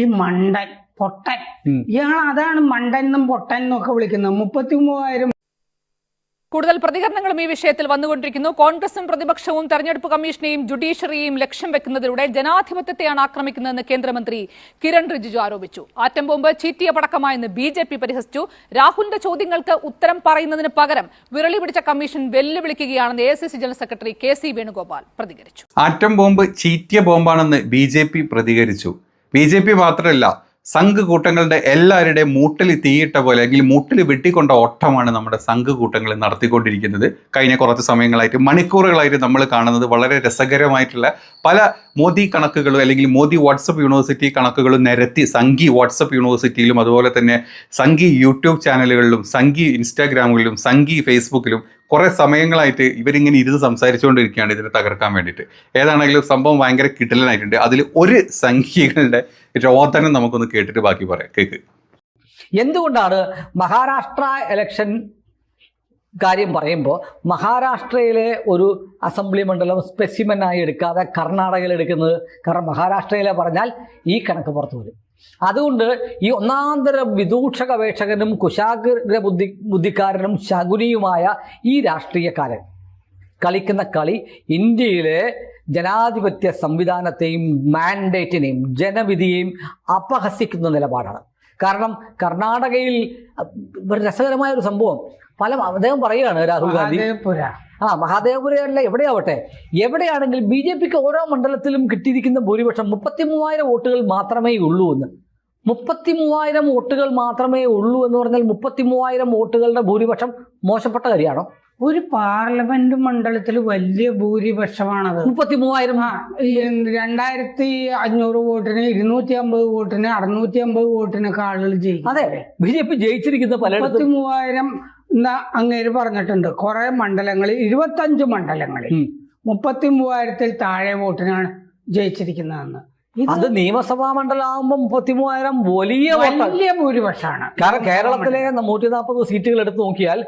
ഈ മണ്ടൻ പൊട്ടൻ. ഇയാൾ അതാണ് മണ്ടൻ എന്നും പൊട്ടൻ എന്നൊക്കെ വിളിക്കുന്നത്. മുപ്പത്തി മൂവായിരം കൂടുതൽ പ്രതികരണങ്ങളും ഈ വിഷയത്തിൽ വന്നുകൊണ്ടിരിക്കുന്നു. കോൺഗ്രസും പ്രതിപക്ഷവും തെരഞ്ഞെടുപ്പ് കമ്മീഷനെയും ജുഡീഷ്യറിയെയും ലക്ഷ്യം വെക്കുന്നതിലൂടെ ജനാധിപത്യത്തെയാണ് ആക്രമിക്കുന്നതെന്ന് കേന്ദ്രമന്ത്രി കിരൺ റിജിജു ആരോപിച്ചു. ആറ്റം ബോംബ് ചീറ്റിയ പടക്കമായെന്ന് ബി ജെ പി പരിഹസിച്ചു. രാഹുലിന്റെ ചോദ്യങ്ങൾക്ക് ഉത്തരം പറയുന്നതിന് പകരം വിരളി പിടിച്ച commission വെല്ലുവിളിക്കുകയാണെന്ന് A general secretary K C Venugopal പ്രതികരിച്ചു. ആറ്റം ബോംബ് ചീറ്റിയ ബോംബാണെന്ന് ബി ജെ പി പ്രതികരിച്ചു. ബി ജെ പി മാത്രമല്ല സംഘ് കൂട്ടങ്ങളുടെ എല്ലാവരുടെയും മൂട്ടിൽ തീയിട്ട പോലെ അല്ലെങ്കിൽ മൂട്ടിൽ വെട്ടിക്കൊണ്ട ഓട്ടമാണ് നമ്മുടെ സംഘ് കൂട്ടങ്ങൾ നടത്തിക്കൊണ്ടിരിക്കുന്നത്. കഴിഞ്ഞ കുറച്ച് സമയങ്ങളായിട്ട് മണിക്കൂറുകളായിട്ട് നമ്മൾ കാണുന്നത് വളരെ രസകരമായിട്ടുള്ള പല മോദി കണക്കുകളും അല്ലെങ്കിൽ മോദി വാട്സപ്പ് യൂണിവേഴ്സിറ്റി കണക്കുകളും നിരത്തി സംഘി വാട്സപ്പ് യൂണിവേഴ്സിറ്റിയിലും അതുപോലെ തന്നെ സംഘി യൂട്യൂബ് ചാനലുകളിലും സംഘി ഇൻസ്റ്റാഗ്രാമുകളിലും സംഘി ഫേസ്ബുക്കിലും കുറേ സമയങ്ങളായിട്ട് ഇവരിങ്ങനെ ഇരുന്ന് സംസാരിച്ചുകൊണ്ടിരിക്കുകയാണ് ഇതിനെ തകർക്കാൻ വേണ്ടിയിട്ട്. ഏതാണെങ്കിലും സംഭവം ഭയങ്കര കിട്ടലനായിട്ടുണ്ട് അതിൽ ഒരു സംഖ്യകളുടെ രോദനം നമുക്കൊന്ന് കേട്ടിട്ട് ബാക്കി പറയാം. കേക്ക്. എന്തുകൊണ്ടാണ് മഹാരാഷ്ട്ര ഇലക്ഷൻ കാര്യം പറയുമ്പോൾ മഹാരാഷ്ട്രയിലെ ഒരു അസംബ്ലി മണ്ഡലം സ്പെസിമെനായി എടുക്കാതെ കർണാടകയിൽ എടുക്കുന്നത്? കാരണം മഹാരാഷ്ട്രയിലെ പറഞ്ഞാൽ ഈ കണക്ക് പുറത്തു വരും. അതുകൊണ്ട് ഈ ഒന്നാന്തര വിദൂഷക ഗവേഷകനും കുശാഗ്ര ബുദ്ധി ബുദ്ധിക്കാരനും ശകുനിയുമായ ഈ രാഷ്ട്രീയക്കാരൻ കളിക്കുന്ന കളി ഇന്ത്യയിലെ ജനാധിപത്യ സംവിധാനത്തെയും മാൻഡേറ്റിനെയും ജനവിധിയെയും അപഹസിക്കുന്ന നിലപാടാണ്. കാരണം കർണാടകയിൽ രസകരമായ ഒരു സംഭവം. പല അദ്ദേഹം പറയുകയാണ് രാഹുൽ ഗാന്ധി. ആ മഹാദേവപുരയല്ല എവിടെയാവട്ടെ? എവിടെയാണെങ്കിലും ബി ജെ പിക്ക് ഓരോ മണ്ഡലത്തിലും കിട്ടിയിരിക്കുന്ന ഭൂരിപക്ഷം മുപ്പത്തി മൂവായിരം വോട്ടുകൾ മാത്രമേ ഉള്ളൂ എന്ന്. മുപ്പത്തി മൂവായിരം വോട്ടുകൾ മാത്രമേ ഉള്ളൂ എന്ന് പറഞ്ഞാൽ മുപ്പത്തി മൂവായിരം വോട്ടുകളുടെ ഭൂരിപക്ഷം മോശപ്പെട്ട കാര്യമാണോ? ഒരു പാർലമെന്റ് മണ്ഡലത്തിൽ വലിയ ഭൂരിപക്ഷമാണത്. മുപ്പത്തി മൂവായിരം രണ്ടായിരത്തി അഞ്ഞൂറ് വോട്ടിന് ഇരുന്നൂറ്റി അമ്പത് വോട്ടിന് അറുന്നൂറ്റി അമ്പത് വോട്ടിനൊക്കെ ആളുകൾ ജയിക്കും. അതെ ബി ജെ പി ജയിച്ചിരിക്കുന്ന മുപ്പത്തി പലയിടത്തും മൂവായിരം എന്നാ അങ്ങേര് പറഞ്ഞിട്ടുണ്ട്. കുറെ മണ്ഡലങ്ങളിൽ ഇരുപത്തഞ്ച് മണ്ഡലങ്ങളിൽ. മുപ്പത്തി മൂവായിരത്തിൽ താഴെ വോട്ടിനാണ് ജയിച്ചിരിക്കുന്നതെന്ന്. അത് നിയമസഭാ മണ്ഡലമാകുമ്പോൾ മുപ്പത്തി മൂവായിരം വലിയ വലിയ ഭൂരിപക്ഷമാണ്. കാരണം കേരളത്തിലെ നൂറ്റി നാൽപ്പത് സീറ്റുകൾ എടുത്തു നോക്കിയാൽ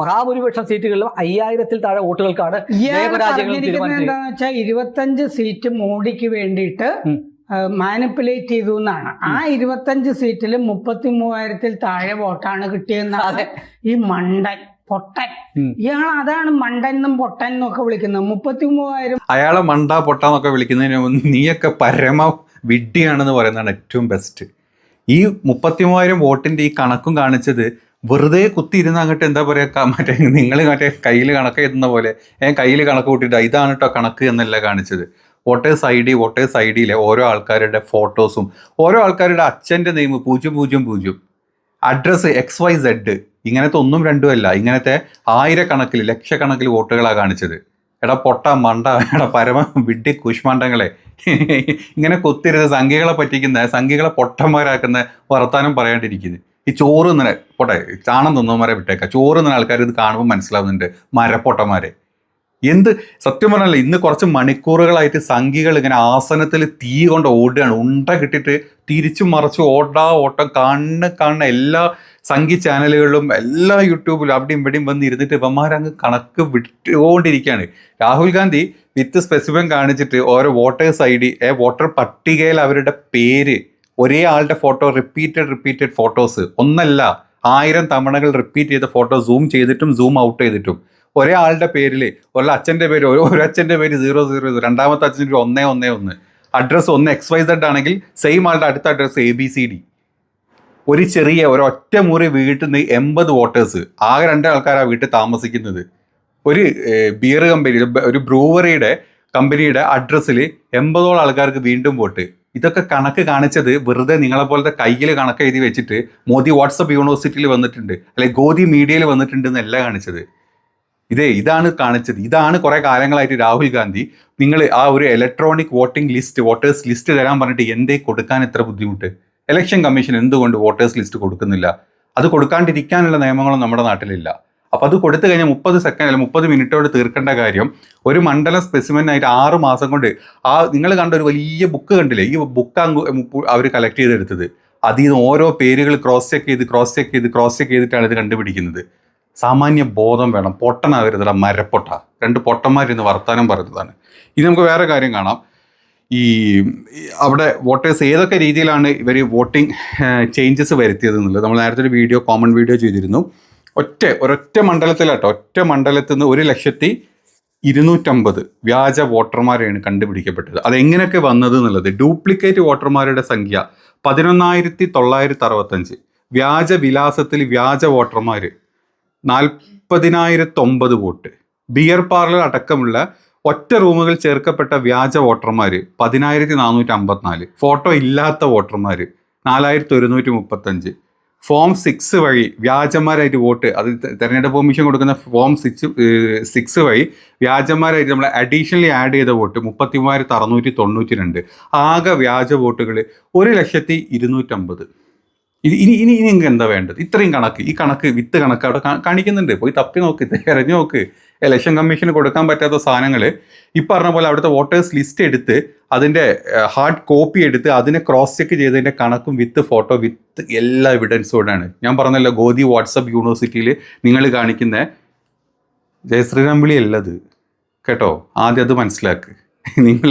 മഹാഭൂരിപക്ഷം സീറ്റുകളിലും അയ്യായിരത്തിൽ താഴെ വോട്ടുകൾക്കാണ് എന്താണെന്ന് വെച്ചാൽ ഇരുപത്തഞ്ച് സീറ്റ് മോഡിക്ക് വേണ്ടിയിട്ട്. മാനിപ്പുലേറ്റ് ചെയ്തു എന്നാണ്. ആ ഇരുപത്തഞ്ച് സീറ്റിൽ മുപ്പത്തി മൂവായിരത്തിൽ താഴെ വോട്ടാണ് കിട്ടിയെന്നാണ്. ഈ മണ്ടൻ പൊട്ടൻ. ഇയാൾ അതാണ് മണ്ടൻ എന്നും പൊട്ടൻ എന്നൊക്കെ വിളിക്കുന്നത്. മുപ്പത്തി മൂവായിരം അയാളെ മണ്ട പൊട്ടാന്നൊക്കെ വിളിക്കുന്നതിന് നീയൊക്കെ പരമ വിഡ്ഢിയാണെന്ന് പറയുന്നതാണ് ഏറ്റവും ബെസ്റ്റ് ഈ മുപ്പത്തി മൂവായിരം വോട്ടിന്റെ ഈ കണക്കും കാണിച്ചത് വെറുതെ കുത്തിയിരുന്ന് അങ്ങോട്ട് എന്താ പറയുക മറ്റേ നിങ്ങൾ മറ്റേ കയ്യിൽ കണക്ക് എഴുതുന്ന പോലെ ഏ കയ്യിൽ കണക്ക് കൂട്ടിയിട്ട് ഇതാണ് കേട്ടോ കണക്ക് എന്നല്ല കാണിച്ചത്. Voters I D voters I ഡിയിലെ ഓരോ ആൾക്കാരുടെ ഫോട്ടോസും ഓരോ ആൾക്കാരുടെ അച്ഛന്റെ നെയിം പൂജ്യം പൂജ്യം പൂജ്യം. അഡ്രസ്സ് എക്സ് വൈ സെഡ് ഇങ്ങനത്തെ ഒന്നും രണ്ടും അല്ല. ഇങ്ങനത്തെ ആയിരക്കണക്കിൽ ലക്ഷക്കണക്കിൽ വോട്ടുകളാണ് കാണിച്ചത്. എടാ പൊട്ട മണ്ട എടാ പരമ വിഡ്ഢി കുഷ്മാണ്ടങ്ങളെ ഇങ്ങനെ കൊത്തിരുത് സംഖ്യകളെ പറ്റിക്കുന്ന സംഖ്യകളെ പൊട്ടന്മാരാക്കുന്ന വർത്താനം പറയാണ്ടിരിക്കുന്നത് ഈ ചോറ് നിന്നെ പോട്ടെ ചാണം തിന്നവന്മാരെ വിട്ടേക്കാം. ചോറ് നിന്ന ആൾക്കാർ ഇത് കാണുമ്പോൾ മനസ്സിലാവുന്നുണ്ട്. മരപ്പൊട്ടന്മാരെ. എന്ത് സത്യം പറഞ്ഞാൽ ഇന്ന് കുറച്ച് മണിക്കൂറുകളായിട്ട് സംഘികൾ ഇങ്ങനെ ആസനത്തിൽ തീ കൊണ്ട് ഓടുകയാണ്. ഉണ്ട കിട്ടിയിട്ട് തിരിച്ചു മറിച്ച് ഓടാ ഓട്ടം കാണുന്ന കാണുന്ന എല്ലാ സംഘി ചാനലുകളിലും എല്ലാ യൂട്യൂബിലും അവിടെയും ഇവിടെയും വന്ന് ഇരുന്നിട്ട് ഇവന്മാരങ്ങ് കണക്ക് വിട്ടുകൊണ്ടിരിക്കുകയാണ്. രാഹുൽ ഗാന്ധി വിത്ത് സ്പെസിഫിക് കാണിച്ചിട്ട് ഓരോ വോട്ടേഴ്സ് ഐ ഡി വോട്ടർ പട്ടികയിൽ അവരുടെ പേര് ഒരേ ആളുടെ ഫോട്ടോ റിപ്പീറ്റഡ് റിപ്പീറ്റഡ് ഫോട്ടോസ് ഒന്നല്ല ആയിരം തവണകൾ റിപ്പീറ്റ് ചെയ്ത ഫോട്ടോ സൂം ചെയ്തിട്ടും സൂം ഔട്ട് ചെയ്തിട്ടും. ഒരേ ആളുടെ പേരിൽ ഒരു അച്ഛന്റെ പേര് ഒരു അച്ഛന്റെ പേര് സീറോ സീറോ രണ്ടാമത്തെ അച്ഛന്റെ പേര് ഒന്നേ ഒന്നേ ഒന്ന്. അഡ്രസ്സ് ഒന്ന് എക്സ് വൈ സെഡ് ആണെങ്കിൽ സെയിം ആളുടെ അടുത്ത address A B C D ഒരു ചെറിയ ഒരു ഒറ്റ മുറി വീട്ടിൽ നിന്ന് എൺപത് വോട്ടേഴ്സ് ആകെ രണ്ട് ആൾക്കാരാണ് വീട്ടിൽ താമസിക്കുന്നത്. ഒരു ബിയർ കമ്പനി ഒരു ബ്രൂവറിയുടെ കമ്പനിയുടെ അഡ്രസ്സിൽ എൺപതോളം ആൾക്കാർക്ക് വീണ്ടും വോട്ട്. ഇതൊക്കെ കണക്ക് കാണിച്ചത് വെറുതെ നിങ്ങളെ പോലത്തെ കയ്യിൽ കണക്ക് എഴുതി വെച്ചിട്ട് മോദി വാട്സപ്പ് യൂണിവേഴ്സിറ്റിയിൽ വന്നിട്ടുണ്ട് അല്ലെങ്കിൽ ഗോദി മീഡിയയിൽ വന്നിട്ടുണ്ട് എന്നല്ല കാണിച്ചത്. ഇതേ ഇതാണ് കാണിച്ചത്. ഇതാണ് കുറെ കാലങ്ങളായിട്ട് രാഹുൽ ഗാന്ധി നിങ്ങൾ ആ ഒരു electronic voting list voters list തരാൻ പറഞ്ഞിട്ട് എന്തേ കൊടുക്കാൻ എത്ര ബുദ്ധിമുട്ട്? ഇലക്ഷൻ കമ്മീഷൻ എന്തുകൊണ്ട് വോട്ടേഴ്സ് ലിസ്റ്റ് കൊടുക്കുന്നില്ല? അത് കൊടുക്കാണ്ടിരിക്കാനുള്ള നിയമങ്ങളും നമ്മുടെ നാട്ടിലില്ല. അപ്പോൾ അത് കൊടുത്തു കഴിഞ്ഞാൽ മുപ്പത് സെക്കൻഡ് അല്ലെങ്കിൽ മുപ്പത് മിനിറ്റോട് തീർക്കേണ്ട കാര്യം ഒരു മണ്ഡലം സ്പെസിമെൻ ആയിട്ട് ആറ് മാസം കൊണ്ട് ആ നിങ്ങൾ കണ്ട ഒരു വലിയ ബുക്ക് കണ്ടില്ലേ? ഈ ബുക്ക് അവർ കളക്ട് ചെയ്തെടുത്തത്. അതിൽ നിന്ന് ഓരോ പേരുകൾ ക്രോസ് ചെക്ക് ചെയ്ത് ക്രോസ് ചെക്ക് ചെയ്ത് ക്രോസ് ചെക്ക് ചെയ്തിട്ടാണ് ഇത് കണ്ടുപിടിക്കുന്നത്. സാമാന്യ ബോധം വേണം. പൊട്ടനാകരുതല്ല മരപ്പൊട്ട. രണ്ട് പൊട്ടന്മാരിന്ന് വർത്താനം പറയുന്നതാണ്. ഇനി നമുക്ക് വേറെ കാര്യം കാണാം. ഈ അവിടെ വോട്ടേഴ്സ് ഏതൊക്കെ രീതിയിലാണ് ഇവർ വോട്ടിംഗ് ചേഞ്ചസ് വരുത്തിയത് എന്നുള്ളത്. നമ്മൾ നേരത്തെ ഒരു വീഡിയോ കോമൺ വീഡിയോ ചെയ്തിരുന്നു. ഒറ്റ ഒരൊറ്റ മണ്ഡലത്തിലാട്ടോ. ഒറ്റ മണ്ഡലത്തിൽ നിന്ന് ഒരു ലക്ഷത്തി ഇരുന്നൂറ്റമ്പത് വ്യാജ വോട്ടർമാരെയാണ് കണ്ടുപിടിക്കപ്പെട്ടത്. അതെങ്ങനെയൊക്കെ വന്നത് എന്നുള്ളത്. ഡ്യൂപ്ലിക്കേറ്റ് വോട്ടർമാരുടെ സംഖ്യ പതിനൊന്നായിരത്തി തൊള്ളായിരത്തി അറുപത്തഞ്ച്. വ്യാജ വിലാസത്തിൽ വ്യാജ വോട്ടർമാർ നാൽപ്പതിനായിരത്തൊമ്പത് വോട്ട്. ബിയർ പാർലർ അടക്കമുള്ള ഒറ്റ റൂമുകൾ ചേർക്കപ്പെട്ട വ്യാജ വോട്ടർമാർ പതിനായിരത്തി നാനൂറ്റി അമ്പത്തിനാല് ഫോട്ടോ ഇല്ലാത്ത വോട്ടർമാർ നാലായിരത്തി ഒരുന്നൂറ്റി മുപ്പത്തഞ്ച് ഫോം സിക്സ് വഴി വ്യാജന്മാരായിട്ട് വോട്ട് അത് തെരഞ്ഞെടുപ്പ് കമ്മീഷൻ കൊടുക്കുന്ന ഫോം സിക്സ് സിക്സ് വഴി വ്യാജന്മാരായിട്ട് നമ്മൾ അഡീഷണലി ആഡ് ചെയ്ത വോട്ട് മുപ്പത്തി മൂവായിരത്തി അറുന്നൂറ്റി തൊണ്ണൂറ്റി രണ്ട് ആകെ വ്യാജ വോട്ടുകൾ ഒരു ലക്ഷത്തി ഇരുന്നൂറ്റമ്പത് ഇനി ഇനി ഇനി നിങ്ങൾക്ക് എന്താ വേണ്ടത്? ഇത്രയും കണക്ക് ഈ കണക്ക് വിത്ത് കണക്ക് അവിടെ കാണിക്കുന്നുണ്ട്. പോയി തപ്പി നോക്ക് തിരഞ്ഞു നോക്ക്. ഇലക്ഷൻ കമ്മീഷന് കൊടുക്കാൻ പറ്റാത്ത സാധനങ്ങൾ ഈ പറഞ്ഞ പോലെ അവിടുത്തെ വോട്ടേഴ്സ് ലിസ്റ്റ് എടുത്ത് അതിന്റെ ഹാർഡ് കോപ്പി എടുത്ത് അതിനെ ക്രോസ് ചെക്ക് ചെയ്തതിന്റെ കണക്കും വിത്ത് ഫോട്ടോ വിത്ത് എല്ലാ എവിഡൻസോടാണ് ഞാൻ പറഞ്ഞല്ലോ ഗോദി വാട്സപ്പ് യൂണിവേഴ്സിറ്റിയിൽ നിങ്ങൾ കാണിക്കുന്ന ജയശ്രീരാം വിളി അല്ലത് കേട്ടോ? ആദ്യം അത് മനസ്സിലാക്ക്. നിങ്ങൾ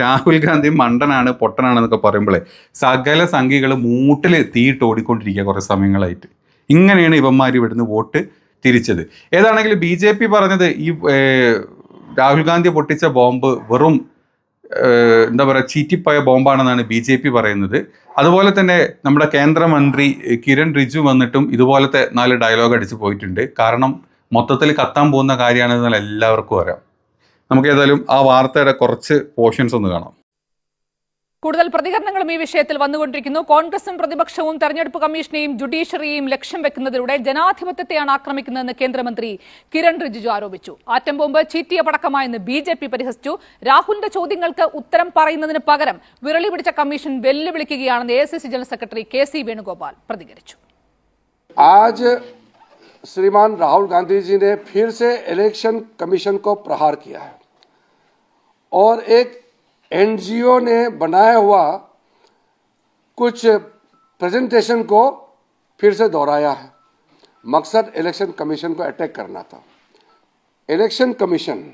രാഹുൽ ഗാന്ധി മണ്ടനാണ് പൊട്ടനാണെന്നൊക്കെ പറയുമ്പോഴേ സകല സംഖ്യകൾ മൂട്ടിൽ തീയിട്ട് ഓടിക്കൊണ്ടിരിക്കുക കുറേ സമയങ്ങളായിട്ട്. ഇങ്ങനെയാണ് ഇവന്മാർ ഇവിടുന്ന് വോട്ട് തിരിച്ചത്. ഏതാണെങ്കിലും ബി ജെ പി പറഞ്ഞത് ഈ രാഹുൽ ഗാന്ധി പൊട്ടിച്ച ബോംബ് വെറും എന്താ പറയുക ചീറ്റിപ്പോയ ബോംബാണെന്നാണ് ബി ജെ പി പറയുന്നത്. അതുപോലെ തന്നെ നമ്മുടെ കേന്ദ്രമന്ത്രി കിരൺ റിജു വന്നിട്ടും ഇതുപോലത്തെ നാല് ഡയലോഗ് അടിച്ച് പോയിട്ടുണ്ട്. കാരണം മൊത്തത്തിൽ കത്താൻ പോകുന്ന കാര്യമാണെന്നാൽ എല്ലാവർക്കും അറിയാം. നമുക്ക് ഏതായാലും ആ വാർത്തയുടെ കുറച്ച് പോർഷൻസ് ഒന്ന് കാണാം കൂടുതൽ പ്രതികരണങ്ങളും ഈ വിഷയത്തിൽ വന്നുകൊണ്ടിരിക്കുന്നു കോൺഗ്രസും പ്രതിപക്ഷവും തെരഞ്ഞെടുപ്പ് കമ്മീഷനെയും ജുഡീഷ്യറിയെയും ലക്ഷ്യം വെക്കുന്നതിലൂടെ ജനാധിപത്യത്തെയാണ് ആക്രമിക്കുന്നതെന്ന് കേന്ദ്രമന്ത്രി കിരൺ റിജിജു ആരോപിച്ചു ആറ്റം ബോംബ് ചീറ്റിയ പടക്കമായെന്ന് ബി ജെ പി പരിഹസിച്ചു രാഹുലിന്റെ ചോദ്യങ്ങൾക്ക് ഉത്തരം പറയുന്നതിന് പകരം വിരളി പിടിച്ച commission വെല്ലുവിളിക്കുകയാണെന്ന് A general secretary K C Venugopal പ്രതികരിച്ചു आज श्रीमान राहुल गांधी जी ने फिर से इलेक्शन कमीशन को प्रहार किया है और एक एनजीओ ने बनाया हुआ कुछ प्रेजेंटेशन को फिर से दोहराया है। मकसद इलेक्शन कमीशन को अटैक करना था। इलेक्शन कमीशन,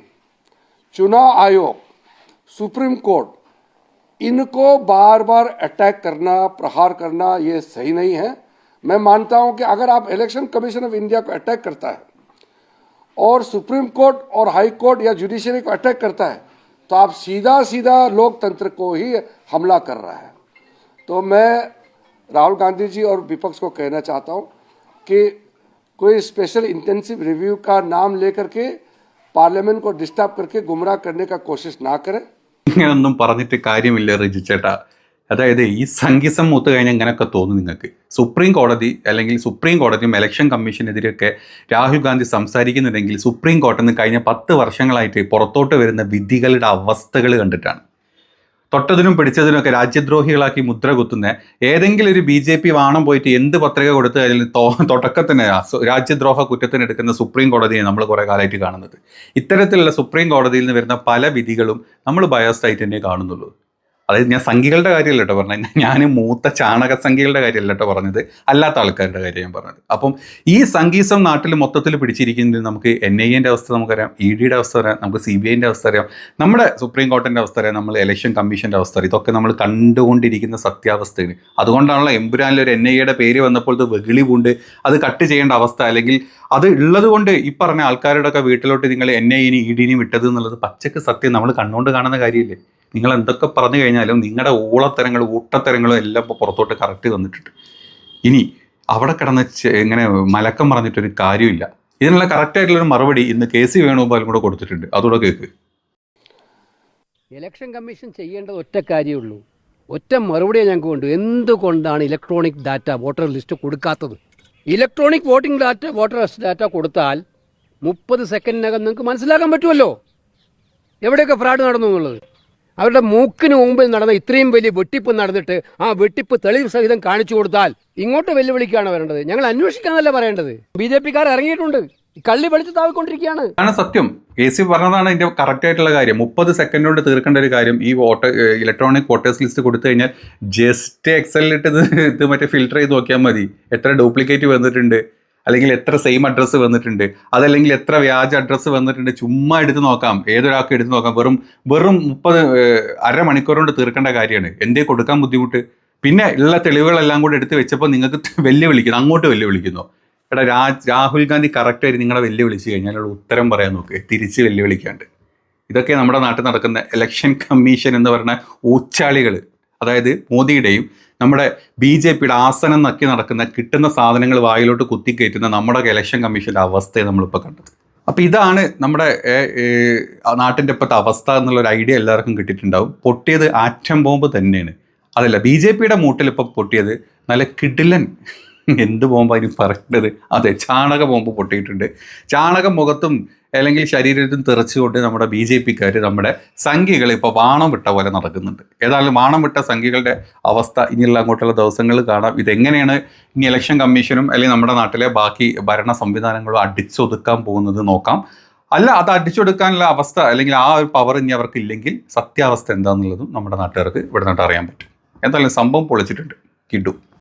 चुनाव आयोग, सुप्रीम कोर्ट, इनको बार बार अटैक करना, प्रहार करना ये सही नहीं है। मैं मानता हूँ कि अगर आप इलेक्शन कमीशन ऑफ़ इंडिया को अटैक करता है और सुप्रीम कोर्ट और हाई कोर्ट या जुडिशरी को अटैक करता है तो आप सीधा सीधा लोकतंत्र को ही हमला कर रहा है तो मैं राहुल गांधी जी और विपक्ष को कहना चाहता हूं कि कोई स्पेशल इंटेंसिव रिव्यू का नाम लेकर के पार्लियामेंट को डिस्टर्ब करके गुमराह करने का कोशिश ना करें ഇങ്ങനൊന്നും പറഞ്ഞിട്ട് കാര്യമില്ല റിജി ചേട്ടാ അതായത് ഈ സംഗീസം മൂത്ത് കഴിഞ്ഞാൽ ഇങ്ങനെയൊക്കെ തോന്നും നിങ്ങൾക്ക്. സുപ്രീം കോടതി അല്ലെങ്കിൽ സുപ്രീം കോടതിയും ഇലക്ഷൻ കമ്മീഷനെതിരെയൊക്കെ രാഹുൽ ഗാന്ധി സംസാരിക്കുന്നുണ്ടെങ്കിൽ സുപ്രീം കോടതി കഴിഞ്ഞ പത്ത് വർഷങ്ങളായിട്ട് പുറത്തോട്ട് വരുന്ന വിധികളുടെ അവസ്ഥകൾ കണ്ടിട്ടാണ്. തൊട്ടതിനും പിടിച്ചതിനൊക്കെ രാജ്യദ്രോഹികളാക്കി മുദ്ര കുത്തുന്ന ഏതെങ്കിലും ഒരു ബി ജെ പി വാണം പോയിട്ട് എന്ത് പത്രിക കൊടുത്ത് അതിൽ തുടക്കത്തിന് രാജ്യദ്രോഹ കുറ്റത്തിന് എടുക്കുന്ന സുപ്രീം കോടതിയെ നമ്മൾ കുറേ കാലമായിട്ട് കാണുന്നത്. ഇത്തരത്തിലുള്ള സുപ്രീം കോടതിയിൽ നിന്ന് വരുന്ന പല വിധികളും നമ്മൾ ബയോസ്റ്റായിട്ട് തന്നെ കാണുന്നുള്ളൂ. അതായത് ഞാൻ സംഖ്യകളുടെ കാര്യമല്ല കേട്ടോ പറഞ്ഞത്. ഞാൻ മൂത്ത ചാണക സംഖ്യകളുടെ കാര്യമല്ല കേട്ടോ പറഞ്ഞത്. അല്ലാത്ത ആൾക്കാരുടെ കാര്യം ഞാൻ പറഞ്ഞത്. അപ്പം ഈ സംഗീസം നാട്ടിൽ മൊത്തത്തിൽ പിടിച്ചിരിക്കുന്നതിൽ നമുക്ക് എൻ ഐ എന്റെ അവസ്ഥ നമുക്കറിയാം ഇ ഡിയുടെ അവസ്ഥ അറിയാം നമുക്ക് സി ബി ഐന്റെ അവസ്ഥ അറിയാം നമ്മുടെ സുപ്രീം കോർട്ടിന്റെ അവസ്ഥ അറിയാം നമ്മൾ ഇലക്ഷൻ കമ്മീഷന്റെ അവസ്ഥ അറിയാം. ഇതൊക്കെ നമ്മൾ കണ്ടുകൊണ്ടിരിക്കുന്ന സത്യാവസ്ഥയാണ്. അതുകൊണ്ടാണല്ലോ എമ്പുരാനിൽ ഒരു എൻ ഐ എയുടെ പേര് വന്നപ്പോൾ ഇത് വെകിളി പൂണ്ട് അത് കട്ട് ചെയ്യേണ്ട അവസ്ഥ. അല്ലെങ്കിൽ അത് ഉള്ളത് കൊണ്ട് ഈ പറഞ്ഞ ആൾക്കാരുടെ ഒക്കെ വീട്ടിലോട്ട് നിങ്ങൾ എൻ ഐ ഇനി ഇ ഡിനെയും വിട്ടത് എന്നുള്ളത് പച്ചക്ക് സത്യം. നമ്മൾ കണ്ണുകൊണ്ട് കാണുന്ന കാര്യമില്ലേ? നിങ്ങൾ എന്തൊക്കെ പറഞ്ഞു കഴിഞ്ഞാലും നിങ്ങളുടെ ഊളത്തരങ്ങളും ഊട്ടത്തരങ്ങളും എല്ലാം ഇപ്പോൾ പുറത്തോട്ട് കറക്റ്റ് വന്നിട്ടുണ്ട്. ഇനി അവിടെ കിടന്ന് ഇങ്ങനെ മലക്കം പറഞ്ഞിട്ടൊരു കാര്യമില്ല. ഇതിനുള്ള കറക്റ്റായിട്ടുള്ളൊരു മറുപടി ഇന്ന് കെ സി വേണുഗോപാലും കൂടെ കൊടുത്തിട്ടുണ്ട്. അതുകൂടെ കേൾക്ക് ഇലക്ഷൻ കമ്മീഷൻ ചെയ്യേണ്ടത് ഒറ്റ കാര്യമേ ഉള്ളൂ. ഒറ്റ മറുപടിയെ ഞങ്ങൾക്ക് കൊണ്ടു എന്തുകൊണ്ടാണ് ഇലക്ട്രോണിക് ഡാറ്റ വോട്ടർ ലിസ്റ്റ് കൊടുക്കാത്തത്? Electronic voting data voter data കൊടുത്താൽ മുപ്പത് സെക്കൻഡിനകം നിങ്ങൾക്ക് മനസ്സിലാക്കാൻ പറ്റുമല്ലോ. എവിടെയൊക്കെ ഫ്രോഡ് നടന്നു എന്നുള്ളത്? അവരുടെ മൂക്കിന് മുമ്പിൽ നടന്ന ഇത്രയും വലിയ വെട്ടിപ്പ് നടന്നിട്ട് ആ വെട്ടിപ്പ് തെളിവ് സഹിതം കാണിച്ചു കൊടുത്താൽ ഇങ്ങോട്ട് വെല്ലുവിളിക്കാണ് വരേണ്ടത്. ഞങ്ങൾ അന്വേഷിക്കാന്നല്ല പറയേണ്ടത്. ബി ജെ പിക്കാർ ഇറങ്ങിയിട്ടുണ്ട്. കള്ളി വെളിച്ച് താവിക്കൊണ്ടിരിക്കുകയാണ്. ആണ് സത്യം. കെ സി പറഞ്ഞതാണ് ഇതിന്റെ കറക്റ്റ് ആയിട്ടുള്ള കാര്യം. മുപ്പത് സെക്കൻഡ് കൊണ്ട് തീർക്കേണ്ട ഒരു കാര്യം ഈ വോട്ട് ഇലക്ട്രോണിക് വോട്ടേഴ്സ് ലിസ്റ്റ് കൊടുത്തു കഴിഞ്ഞാൽ ജസ്റ്റ് എക്സലിട്ട് ഇത് ഇത് മറ്റേ ഫിൽട്ടർ ചെയ്ത് നോക്കിയാൽ മതി. എത്ര ഡ്യൂപ്ലിക്കേറ്റ് വന്നിട്ടുണ്ട്. അല്ലെങ്കിൽ എത്ര സെയിം അഡ്രസ്സ് വന്നിട്ടുണ്ട് അതല്ലെങ്കിൽ എത്ര വ്യാജ അഡ്രസ്സ് വന്നിട്ടുണ്ട് ചുമ്മാ എടുത്ത് നോക്കാം. ഏതൊരാൾക്ക് എടുത്ത് നോക്കാം. വെറും വെറും മുപ്പത് അരമണിക്കൂർ കൊണ്ട് തീർക്കേണ്ട കാര്യമാണ്. എന്തേ കൊടുക്കാൻ ബുദ്ധിമുട്ട്? പിന്നെ ഉള്ള തെളിവുകളെല്ലാം കൂടെ എടുത്ത് വെച്ചപ്പോൾ നിങ്ങൾക്ക് വെല്ലുവിളിക്കുന്നു. അങ്ങോട്ട് വെല്ലുവിളിക്കുന്നു. എടാ രാ- രാഹുൽ ഗാന്ധി കറക്റ്റായിട്ട് നിങ്ങളെ വെല്ലുവിളിച്ച് കഴിഞ്ഞാൽ ഉത്തരം പറയാൻ നോക്ക്. തിരിച്ച് വെല്ലുവിളിക്കാണ്ട്. ഇതൊക്കെ നമ്മുടെ നാട്ടിൽ നടക്കുന്ന ഇലക്ഷൻ കമ്മീഷൻ എന്ന് പറഞ്ഞ ഊച്ചാളികൾ അതായത് മോദിയുടെയും നമ്മുടെ ബി ജെ പിയുടെ ആസനം നക്കി നടക്കുന്ന കിട്ടുന്ന സാധനങ്ങൾ വായിലോട്ട് കുത്തിക്കയറ്റുന്ന നമ്മുടെ ഇലക്ഷൻ കമ്മീഷന്റെ അവസ്ഥയെ നമ്മളിപ്പോൾ കണ്ടത്. അപ്പോൾ ഇതാണ് നമ്മുടെ നാട്ടിന്റെ ഇപ്പോഴത്തെ അവസ്ഥ എന്നുള്ളൊരു ഐഡിയ എല്ലാവർക്കും കിട്ടിയിട്ടുണ്ടാവും. പൊട്ടിയത് ആറ്റം ബോംബ് തന്നെയാണ്. അതല്ല ബി ജെ പിയുടെ മൂട്ടിൽ ഇപ്പോൾ പൊട്ടിയത് നല്ല കിടിലൻ എന്ത് ബോംബാണ് ഇനി പറയുന്നത് അതെ ചാണക ബോംബ് പൊട്ടിയിട്ടുണ്ട്. ചാണകം മുഖത്തും അല്ലെങ്കിൽ ശരീരത്തും തെറിച്ചുകൊണ്ട് നമ്മുടെ ബി ജെ പിക്കാർ നമ്മുടെ സംഖ്യകൾ ഇപ്പോൾ വാണം വിട്ട പോലെ നടക്കുന്നുണ്ട്. ഏതായാലും വാണം വിട്ട സംഖ്യകളുടെ അവസ്ഥ ഇനിയുള്ള അങ്ങോട്ടുള്ള ദിവസങ്ങളിൽ കാണാം. ഇതെങ്ങനെയാണ് ഇനി ഇലക്ഷൻ കമ്മീഷനും അല്ലെങ്കിൽ നമ്മുടെ നാട്ടിലെ ബാക്കി ഭരണ സംവിധാനങ്ങളും അടിച്ചൊതുക്കാൻ പോകുന്നത് നോക്കാം. അല്ല അത് അടിച്ചൊടുക്കാനുള്ള അവസ്ഥ അല്ലെങ്കിൽ ആ ഒരു പവർ ഇനി അവർക്ക് ഇല്ലെങ്കിൽ സത്യാവസ്ഥ എന്താണെന്നുള്ളതും നമ്മുടെ നാട്ടുകാർക്ക് ഇവിടെ നിന്നിട്ട് അറിയാൻ പറ്റും. എന്തായാലും സംഭവം പൊളിച്ചിട്ടുണ്ട്. കിഡു.